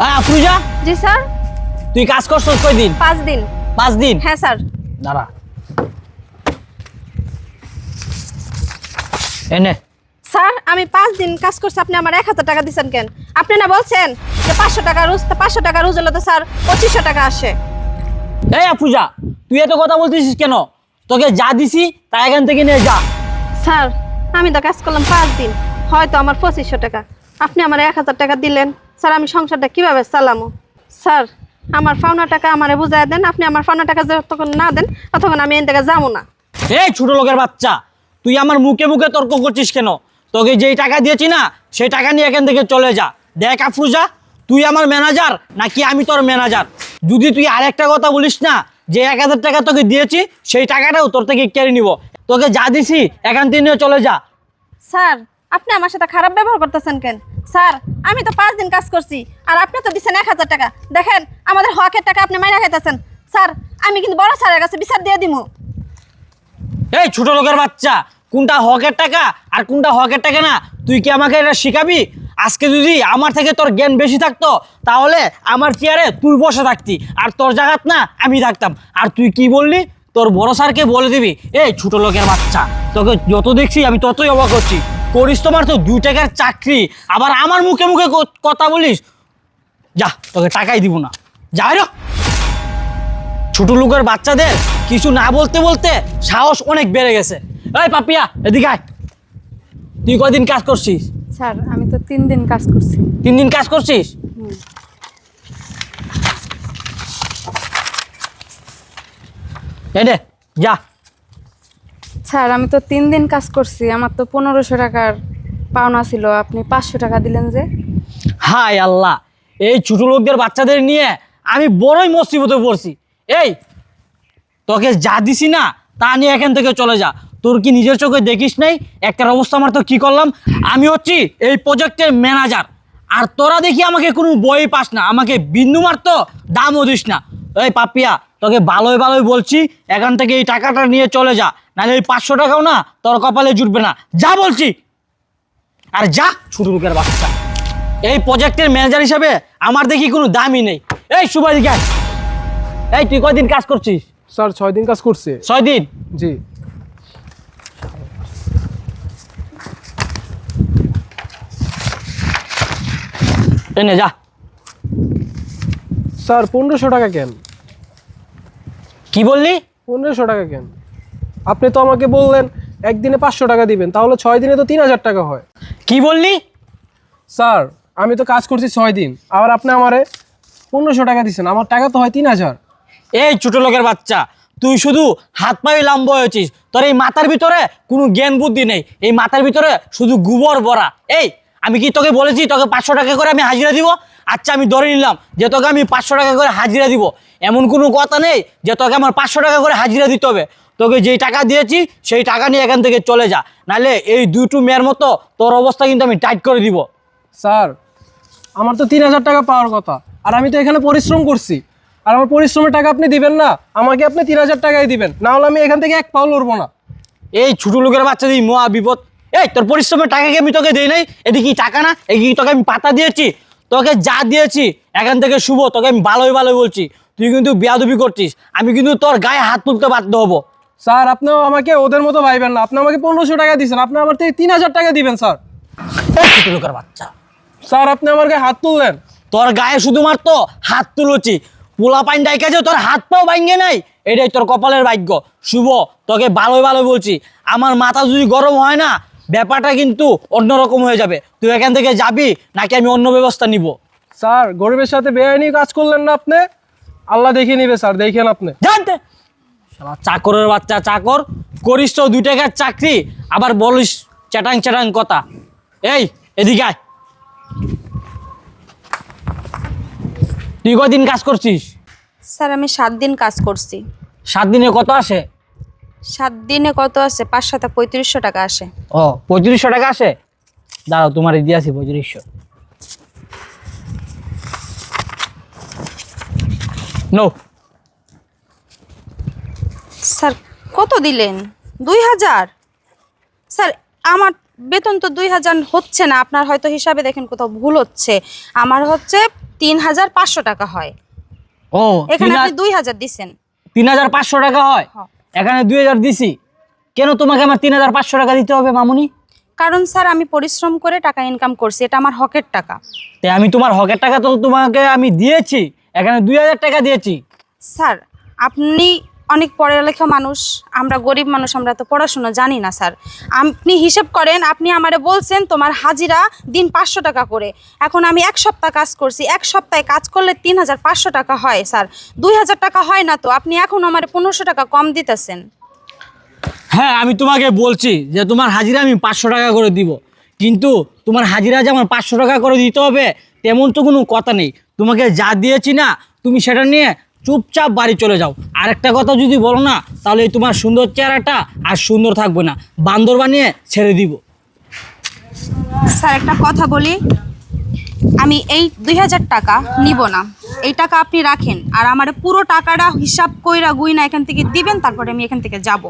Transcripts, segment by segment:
হ্যাঁ পূজা? জি স্যার। তুই কাজ করছিস কয়দিন পাঁচ দিন। পাঁচ দিন? হ্যাঁ স্যার। দাঁড়া। এনে স্যার আমি পাঁচ দিন কাজ করছি আপনি আমার এক হাজার টাকা দিচ্ছেন কেন? আপনি না বলছেন যে পাঁচশো টাকা রোজ পাঁচশো টাকা রোজ হলে তো স্যার পঁচিশশো টাকা আসে। এই পূজা তুই এত কথা বলতেছিস কেন? তোকে যা দিছি তা এখান থেকে নিয়ে যা। স্যার আমি তো কাজ করলাম পাঁচ দিন। হয়তো আমার পঁচিশশো টাকা। আপনি আমার এক হাজার টাকা দিলেন। স্যার আমি সংসারটা কীভাবে চালামো? স্যার আমার পাওনা টাকা আমারে বুঝাই দেন। আপনি আমার পাওনা টাকা যতক্ষণ না দেন ততক্ষণ আমি এন থেকে যাব না। এই ছোট লোকের বাচ্চা তুই আমার মুখে মুখে তর্ক করছিস কেন? তোকে যেই টাকা দিয়েছি না সেই টাকা নিয়ে এখান থেকে চলে যা। দেখ আফরুজা তুই আমার ম্যানেজার নাকি আমি তোর ম্যানেজার যদি তুই আরেকটা কথা বলিস না যে এক হাজার টাকা তোকে দিয়েছি সেই টাকাটাও তোর থেকে কেড়ে নিব। তোকে যা দিছি এখান থেকে নিয়ে চলে যা। স্যার আপনি আমার সাথে খারাপ ব্যবহার করতেছেন কেন? স্যার, আমি তো পাঁচ দিন কাজ করছি, আর আপনি তো দিচ্ছেন এক হাজার টাকা। দেখেন, আমাদের হকের টাকা আপনি মাইনা খাইতেছেন। স্যার, আমি কিন্তু বড় স্যারের কাছে বিচার দিয়ে দিব এই ছোট লোকের বাচ্চা, কোনটা হকের টাকা আর কোনটা হকের টাকা না, তুই কি আমাকে এটা শিখাবি? আজকে যদি আমার থেকে তোর জ্ঞান বেশি থাকতো, তাহলে আমার চেয়ারে তুই বসে থাকতি, আর তোর জায়গাত না, আমি থাকতাম। আর তুই কি বললি? তোর বড় স্যারকে বলে দিবি, এই ছোট লোকের বাচ্চা, তোকে যত দেখছি আমি ততই অবাক হচ্ছি। করিস তোমার তো দুই টাকার চাকরি। আবার আমার মুখে মুখে কথা বলিস। যা তোকে টাকাই দিব না। যা রে। ছোট লোকের বাচ্চাদের কিছু না বলতে বলতে সাহস অনেক বেড়ে গেছে। এই পাপিয়া এদিকে আয়। তুই কদিন কাজ করছিস? স্যার আমি তো তিন দিন কাজ করছি। তিন দিন কাজ করছিস? এই নে যা। স্যার, আমি তো তিন দিন কাজ করছি, আমার তো পনেরোশো টাকার পাওনা ছিল, আপনি পাঁচশো টাকা দিলেন যে? হাই আল্লাহ, এই ছোট লোকদের বাচ্চাদের নিয়ে আমি বড়ই মুসিবতে পড়ছি। এই, তোকে যা দিছি না, তা নিয়ে এখান থেকে চলে যা। তোর কি নিজের চোখে দেখিস নাই? একটার অবস্থা আমার তো কি করলাম? আমি হচ্ছি এই প্রজেক্টের ম্যানেজার আর তোরা দেখি আমাকে কোনো বই পাস না, আমাকে বিন্দু মারতো দামও দিস না। এই পাপিয়া, তোকে ভালোই ভালোই বলছি, এখান থেকে এই টাকাটা নিয়ে চলে যা। নাহলে এই পাঁচশো টাকাও না তোর কপালে জুটবে না। যা বলছি। আর যা ছোট লোকের বাচ্চা। এই প্রজেক্টের ম্যানেজার হিসাবে আমার দেখি কোনো দামই নেই। এই সুবাদিকে এই তুই কয়দিন কাজ করছিস? স্যার ছয় দিন কাজ করছে। ছয় দিন? জি। এনে যা। স্যার পনেরোশো টাকা কেন? কি বললি? পনেরোশো টাকা কেন? আপনি তো আমাকে বললেন একদিনে পাঁচশো টাকা দিবেন তাহলে ছয় দিনে তো তিন হাজার টাকা হয়। কি বললি? স্যার আমি তো কাজ করছি ছয় দিন আবার আপনি আমারে পনেরোশো টাকা দিচ্ছেন আমার টাকা তো হয় তিন হাজার। এই ছোটো লোকের বাচ্চা তুই শুধু হাত পায়ে লাম্ব হয়েছিস তোর এই মাথার ভিতরে কোনো জ্ঞান বুদ্ধি নেই এই মাথার ভিতরে শুধু গোবর ভরা। এই আমি কি তোকে বলেছি তোকে পাঁচশো টাকা করে আমি হাজিরা দিব? আচ্ছা আমি ধরে নিলাম যে তোকে আমি পাঁচশো টাকা করে হাজিরা দিব। এমন কোনো কথা নেই যে তোকে আমার পাঁচশো টাকা করে হাজিরা দিতে হবে। তোকে যেই টাকা দিয়েছি সেই টাকা নিয়ে এখান থেকে চলে যা। নাহলে এই দুটো মেয়ের মতো তোর অবস্থা কিন্তু আমি টাইট করে দিব। স্যার আমার তো তিন হাজার টাকা পাওয়ার কথা আর আমি তো এখানে পরিশ্রম করছি। আর আমার পরিশ্রমের টাকা আপনি দিবেন না আমাকে আপনি তিন হাজার টাকাই দিবেন না হলে আমি এখান থেকে এক পাও লড়বো না। এই ছোটো লোকের বাচ্চা দিই মহা বিপদ। এই তোর পরিশ্রমের টাকা কি আমি তোকে দিই নাই? এদিকে টাকা না? এদিকে তোকে আমি পাতা দিয়েছি? তোকে যা দিয়েছি এখান থেকে শুভ তোকে আমি ভালোই ভালোই বলছি। তুই কিন্তু বিয়াদবি করছিস। আমি কিন্তু তোর গায়ে হাত তুলতে বাধ্য হব। স্যার আপনিও আমাকে ওদের মতো ভাইবেন না। আপনি আমাকে পনেরোশো টাকা দিচ্ছেন আপনি আমার থেকে তিন হাজার টাকা দিবেন স্যার। লোকের বাচ্চা। স্যার আপনি আমার গায়ে হাত তুললেন। তোর গায়ে শুধুমাত্র হাত তুলেছি। পোলা পাইন ডাইকা যে তোর হাত পাও ভাঙ্গে নাই এটাই তোর কপালের ভাগ্য। শুভ তোকে ভালোই ভালো বলছি। আমার মাথা যদি গরম হয় না ব্যাপারটা কিন্তু অন্যরকম হয়ে যাবে। তুই এখান থেকে যাবি নাকি আমি অন্য ব্যবস্থা নিব? স্যার গরিবের সাথে বেআইনি কাজ করলেন না আপনি? আল্লাহ দেখিয়ে নিবে স্যার দেখেন আপনি। জানতে শালা চাকরের বাচ্চা চাকর। করিস তো দুই টাকার চাকরি আবার বলিস চ্যাটাং চ্যাটাং কথা। এই এদিকে আয়। তুই কদিন কাজ করছিস? স্যার আমি সাত দিন কাজ করছি। সাত দিনে কত আসে? সাত দিনে কত আছে পাঁচ সাথে পঁয়ত্রিশশো টাকা আসে। ও পঁয়ত্রিশশো টাকা আসে? দাঁড়াও তোমার দিয়ে আসি পঁয়ত্রিশশো। নো। স্যার কত দিলেন? দুই হাজার? স্যার আমার বেতন তো দুই হাজার হচ্ছে না আপনার হয়তো হিসাবে দেখেন কোথাও ভুল হচ্ছে। আমার হচ্ছে তিন হাজার পাঁচশো টাকা হয়। ও এখানে আপনি দুই হাজার দিচ্ছেন তিন হাজার পাঁচশো টাকা হয়? হ্যাঁ। এখানে দুই হাজার দিছি। কেন তোমাকে আমার তিন হাজার পাঁচশো টাকা দিতে হবে মামুনি? কারণ স্যার আমি পরিশ্রম করে টাকা ইনকাম করছি এটা আমার হকের টাকা। তাই আমি তোমার হকের টাকা তো তোমাকে আমি দিয়েছি এখানে দুই হাজার টাকা দিয়েছি। স্যার আপনি অনেক পড়ালেখা মানুষ, আমরা গরিব মানুষ, আমরা তো পড়াশোনা জানি না, স্যার। আপনি হিসেব করেন, আপনি আমারে বলছেন তোমার হাজিরা দিন পাঁচশো টাকা করে। এখন আমি এক সপ্তাহ কাজ করছি, এক সপ্তাহে কাজ করলে তিন হাজার পাঁচশো টাকা হয়, স্যার। দুই হাজার টাকা হয় না তো, আপনি এখন আমার পনেরোশো টাকা কম দিতেছেন। হ্যাঁ আমি তোমাকে বলছি যে তোমার হাজিরা আমি পাঁচশো টাকা করে দিব। কিন্তু তোমার হাজিরা যে আমার পাঁচশো টাকা করে দিতে হবে, তেমন তো কোনো কথা নেই। তোমাকে যা দিয়েছি না, তুমি সেটা নিয়ে চুপচাপ বাড়ি চলে যাও। আরেকটা কথা যদি বলো না তাহলে এই তোমার সুন্দর চেহারাটা আর সুন্দর থাকবে না। বান্দর বানিয়ে ছেড়ে দিব। স্যার একটা কথা বলি। আমি এই দুই হাজার টাকা নিব না। এই টাকা আপনি রাখেন আর আমার পুরো টাকাটা হিসাব কইরা গুইনা এখান থেকে দিবেন তারপরে আমি এখান থেকে যাব।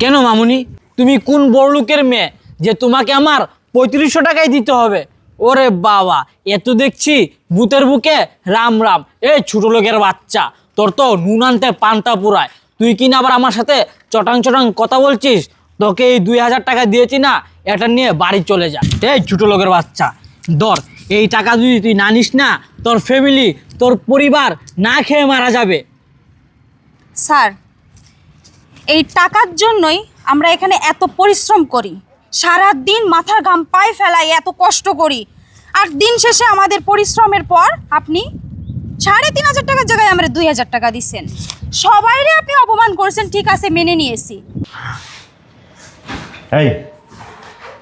কেন মামুনি? তুমি কোন বড় লোকের মেয়ে যে তোমাকে আমার পঁয়ত্রিশশো টাকাই দিতে হবে? ওরে বাবা এত দেখছি বুতের বুকে রাম রাম। এই ছোট লোকের বাচ্চা, তোর তো নুন আনতে পান্তা পুরায়। তুই কি না আবার আমার সাথে চটাং চটাং কথা বলছিস? তোকে এই দুই হাজার টাকা দিয়েছি না, এটা নিয়ে বাড়ি চলে যা। এই ছোট লোকের বাচ্চা, ধর, এই টাকা যদি তুই না নিস না, তোর ফ্যামিলি তোর পরিবার না খেয়ে মারা যাবে। স্যার, এই টাকার জন্যই আমরা এখানে এত পরিশ্রম করি। সারা দিন মাথার ঘাম পায়ে ফেলাই এত কষ্ট করি। আর দিন শেষে আমাদের পরিশ্রমের পর আপনি সাড়ে তিন হাজার টাকার জায়গায় আমরা দুই হাজার টাকা দিচ্ছেন। সবাইরে আপনি অপমান করছেন ঠিক আছে মেনে নিয়েছি। এই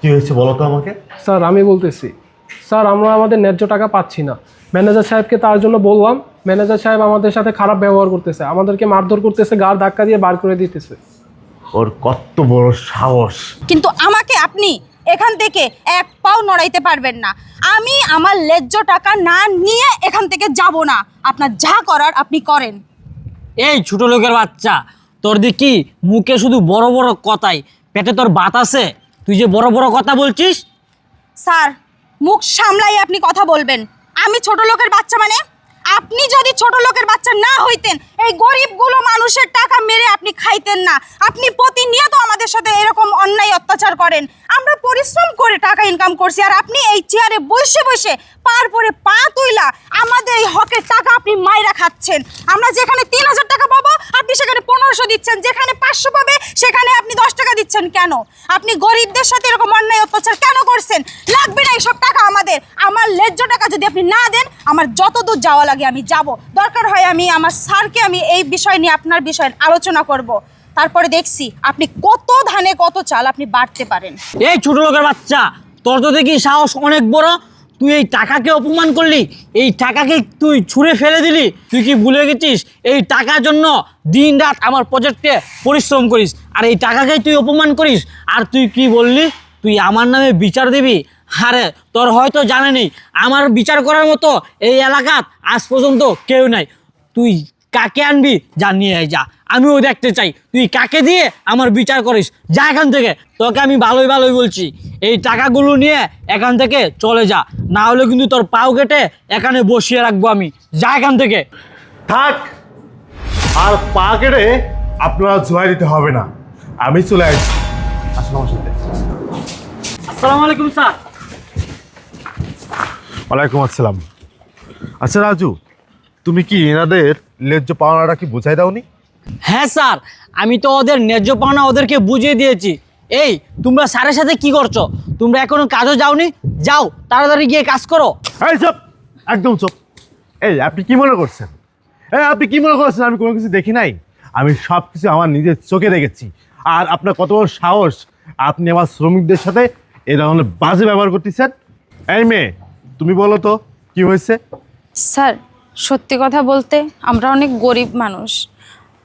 কি হয়েছে বলো তো আমাকে? স্যার আমি বলতেছি স্যার আমরা আমাদের ন্যায্য টাকা পাচ্ছি না। ম্যানেজার সাহেবকে তার জন্য বললাম ম্যানেজার সাহেব আমাদের সাথে খারাপ ব্যবহার করতেছে আমাদেরকে মারধর করতেছে গার ধাক্কা দিয়ে বার করে দিতেছে। ওর কত বড় সাহস। কিন্তু আমাকে আপনি এখান থেকে এক পাও নড়াইতে পারবেন না। আমি আমার ন্যায্য টাকা না নিয়ে এখান থেকে যাব না। আপনার যা করার আপনি করেন। এই ছোট লোকের বাচ্চা তোর দেখি মুখে শুধু বড় বড় কথাই? পেটে তোর বাত আছে? তুই যে বড় বড় কথা বলছিস? স্যার মুখ সামলাই আপনি কথা বলবেন। আমি ছোট লোকের বাচ্চা মানে? আপনি যদি ছোট লোকের বাচ্চা না হইতেন, এই গরিবগুলো মানুষের টাকা মেরে আপনি খাইতেন না। আপনি প্রতিনিয়ত আমাদের সাথে এরকম অন্যায় অত্যাচার করেন। আমরা পরিশ্রম করে টাকা ইনকাম করছি, আর আপনি এই চেয়ারে বসে বসে পার পরে পা তুইলা আমাদের এই হকের টাকা আপনি মাইরা খাচ্ছেন। আমরা যেখানে তিন হাজার টাকা পাবো, আপনি সেখানে পনেরোশো দিচ্ছেন, যেখানে পাঁচশো পাবে, সেখানে আপনি দশ টাকা দিচ্ছেন কেন? আপনি গরিবদের সাথে এরকম অন্যায় অত্যাচার কেন করছেন? লাগবে না এইসব টাকা আমাদের। আমার ন্যায্য টাকা যদি আপনি না দেন, আমার যত দূর যাওয়া লাগে আমি যাব। দরকার হয় আমি আমার স্যারকে আমি এই বিষয় নিয়ে আপনার বিষয়ে আলোচনা করব। তারপরে দেখছি আপনি কত ধানে কত চাল আপনি বাড়তে পারেন। এই ছোট লোকের বাচ্চা, তোর তো দেখি সাহস অনেক বড়। তুই এই টাকাকে অপমান করলি, এই টাকাকে তুই ছুঁড়ে ফেলে দিলি, তুই কি ভুলে গেছিস? এই টাকার জন্য দিন রাত আমার প্রজেক্টে পরিশ্রম করিস, আর এই টাকাকেই তুই অপমান করিস। আর তুই কি বললি? তুই আমার নামে বিচার দিবি? আরে, তোর হয়তো জানে নেই, আমার বিচার করার মতো এই এলাকাত আজ পর্যন্ত কেউ নাই। তুই কাকে আনবি যা নিয়ে যা। আমিও দেখতে চাই। তুই কাকে দিয়ে আমার বিচার করিস? যা এখান থেকে। তোকে আমি ভালোই ভালোই বলছি। এই টাকাগুলো নিয়ে এখান থেকে চলে যা। না হলে কিন্তু তোর পাও কেটে এখানে বসিয়ে রাখব আমি। যা এখান থেকে। থাক। আর পা কেটে আপনারা জোয়াই দিতে হবে না। আমি চলে আসছি। আসুন আমার সাথে। আসসালামু আলাইকুম স্যার। ওয়ালাইকুম আসসালাম। আচ্ছা রাজু তুমি কি এনাদের ন্যায্য পাওনাটা কি বুঝাই দাওনি? হ্যাঁ স্যার আমি তো ওদের ন্যায্য পাওনা ওদেরকে বুঝিয়ে দিয়েছি। এই তোমরা স্যারের সাথে কি করছ? তোমরা এখনও কাজও যাওনি? যাও তাড়াতাড়ি গিয়ে কাজ করো। এই চুপ একদম চুপ। এই আপনি কি মনে করছেন? এই আপনি কি মনে করছেন? আমি কোনো কিছু দেখি নাই। আমি সব কিছু আমার নিজের চোখে দেখেছি। আর আপনার কত বড় সাহস আপনি আমার শ্রমিকদের সাথে এ ধরনের বাজে ব্যবহার করতেছেন। এই মেয়ে তুমি বলো তো কি হয়েছে? স্যার সত্যি কথা বলতে আমরা অনেক গরিব মানুষ।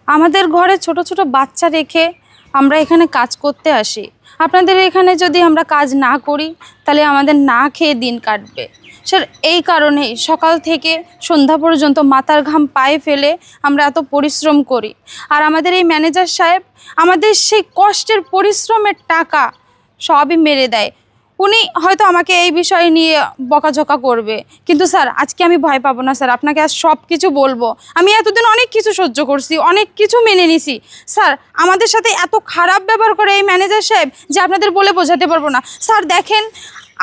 আমাদের ঘরে ছোট ছোট বাচ্চা রেখে আমরা এখানে কাজ করতে আসি। আপনাদের এখানে যদি আমরা কাজ না করি, তাহলে আমাদের না খেয়ে দিন কাটবে। স্যার, এই কারণেই সকাল থেকে সন্ধ্যা পর্যন্ত মাথার ঘাম পায়ে ফেলে আমরা এত পরিশ্রম করি। আর আমাদের এই ম্যানেজার সাহেব আমাদের সেই কষ্টের পরিশ্রমের টাকা সবই মেরে দেয়। উনি হয়তো আমাকে এই বিষয় নিয়ে বকাঝকা করবে। কিন্তু স্যার, আজকে আমি ভয় পাবো না স্যার, আপনাকে আর সব কিছু বলব। আমি এতদিন অনেক কিছু সহ্য করছি, অনেক কিছু মেনে নিছি। স্যার, আমাদের সাথে এত খারাপ ব্যবহার করে এই ম্যানেজার সাহেব যে আপনাদের বলে বোঝাতে পারব না। স্যার, দেখেন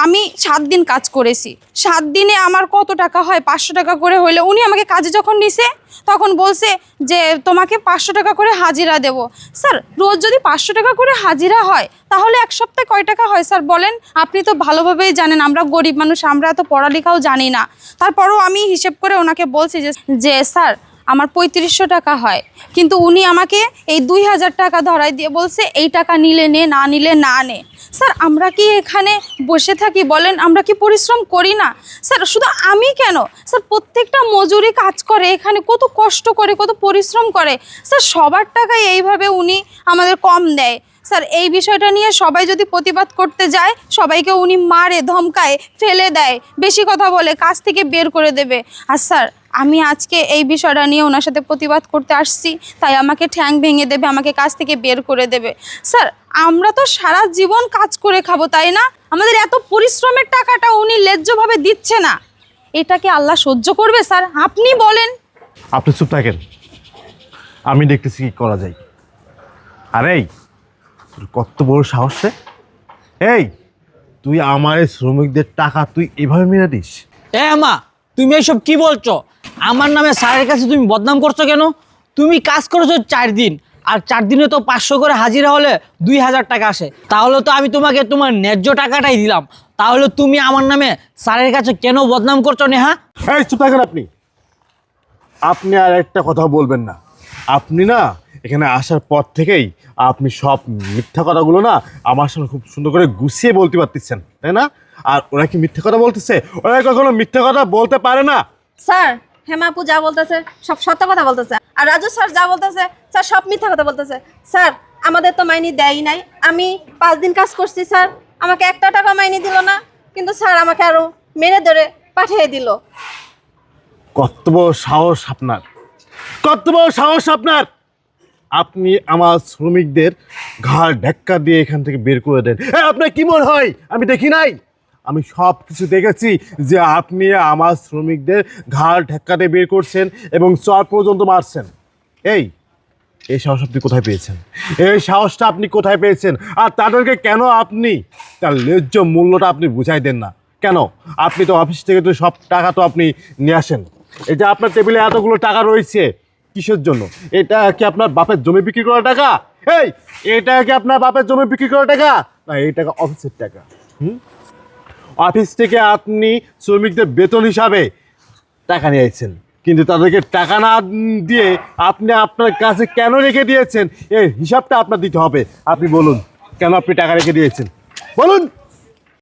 আমি সাত দিন কাজ করেছি। সাত দিনে আমার কত টাকা হয়? পাঁচশো টাকা করে হইলে উনি আমাকে কাজে যখন নিছে, তখন বলছে যে, তোমাকে পাঁচশো টাকা করে হাজিরা দেব। স্যার, রোজ যদি পাঁচশো টাকা করে হাজিরা হয়, তাহলে এক সপ্তাহে কয় টাকা হয় স্যার বলেন? আপনি তো ভালোভাবেই জানেন, আমরা গরিব মানুষ, আমরা এত পড়ালেখাও জানি না। তারপরেও আমি হিসেব করে ওনাকে বলছি যে যে, স্যার, আমার পঁয়ত্রিশশো টাকা হয়। কিন্তু উনি আমাকে এই দুই হাজার টাকা ধরাই দিয়ে বলছে, এই টাকা নিলে নে, না নিলে না নে। স্যার, আমরা কি এখানে বসে থাকি বলেন? আমরা কি পরিশ্রম করি না? স্যার, শুধু আমি কেন? স্যার, প্রত্যেকটা মজুরি কাজ করে এখানে, কত কষ্ট করে, কত পরিশ্রম করে। স্যার, সবার টাকায় এইভাবে উনি আমাদের কম দেয়। স্যার, এই বিষয়টা নিয়ে সবাই যদি প্রতিবাদ করতে যায়, সবাইকে উনি মারে, ধমকায়, ফেলে দেয়, বেশি কথা বলে, কাজ থেকে বের করে দেবে। আর স্যার আমি আজকে এই বিষয়টা নিয়ে ওনার সাথে প্রতিবাদ করতে আসছি তাই আমাকে ঠ্যাং ভেঙে দেবে আমাকে কাজ থেকে বের করে দেবে। স্যার আমরা তো সারা জীবন কাজ করে খাব তাই না? আমাদের এত পরিশ্রমের টাকাটা উনি লেজ্জভাবে দিচ্ছে না। এটাকে আল্লাহ সহ্য করবে স্যার? আপনি বলেন। আপনি চুপ থাকেন। আমি দেখতেছি কি করা যায়। আরে কত বড় সাহস রে। এই তুই আমার এই শ্রমিকদের টাকা তুই এভাবে মেরে দিস? এ মা তুমি এইসব কি বলছো? আমার নামে স্যারের কাছে তুমি বদনাম করছ কেন? তুমি কাজ করেছ চার দিন আর চার দিনে তো পাঁচশো করে হাজিরা হলে দুই হাজার টাকা আসে। তাহলে তো আমি তোমাকে তোমার ন্যায্য টাকাটাই দিলাম। তাহলে তুমি আমার নামে স্যারের কাছে কেন বদনাম করছ নেহা? এই চুপ থাকেন আপনি। আপনি আর একটা কথা বলবেন না। আপনি না এখানে আসার পর থেকেই আপনি সব মিথ্যা কথাগুলো না আমার সামনে খুব সুন্দর করে গুছিয়ে বলতে পারতেছেন তাই না? আর ওরা কি মিথ্যা কথা বলতেছে? ওরা কখনো মিথ্যা কথা বলতে পারে না। স্যার হেমাপু যা বলতেছে, সব সত্য কথা বলতেছে। আর রাজু স্যার যা বলতেছে, স্যার সব মিথ্যা কথা বলতেছে। স্যার, আমাদের তো মাইনি দেয়ই নাই। আমি পাঁচ দিন কাজ করছি, স্যার। আমাকে একটা টাকা মাইনি দিল না, কিন্তু স্যার আমাকে আরও মেরে ধরে পাঠিয়ে দিল। কত সাহস আপনার। কত সাহস আপনার। আপনি আমার শ্রমিকদের ঘাড় ধাক্কা দিয়ে এখান থেকে বের করে দেন। আপনার কি মনে হয়? আমি দেখি নাই? আমি সব কিছু দেখেছি যে আপনি আমার শ্রমিকদের ঘাড় দিয়ে বের করছেন এবং চর পর্যন্ত মারছেন। এই এই সাহস আপনি কোথায় পেয়েছেন? এই সাহসটা আপনি কোথায় পেয়েছেন? আর তাদেরকে কেন আপনি, তার ন্যায্য মূল্যটা আপনি বুঝাই দেন না? কেন? আপনি তো অফিস থেকে তো সব টাকা তো আপনি নিয়ে আসেন। এই যে আপনার টেবিলে এতগুলো টাকা রয়েছে কিসের জন্য? এটা কি আপনার বাপের জমি বিক্রি করা টাকা? এই, এটা কি আপনার বাপের জমি বিক্রি করা টাকা? না, এই টাকা অফিসের টাকা। হুম? অফিস থেকে আপনি শ্রমিকদের বেতন হিসাবে টাকা নিয়েছেন কিন্তু তাদেরকে টাকা না দিয়ে আপনি আপনার কাছে কেন রেখে দিয়েছেন? এর হিসাবটা আপনার দিতে হবে। আপনি বলুন, কেন আপনি টাকা রেখে দিয়েছেন? বলুন!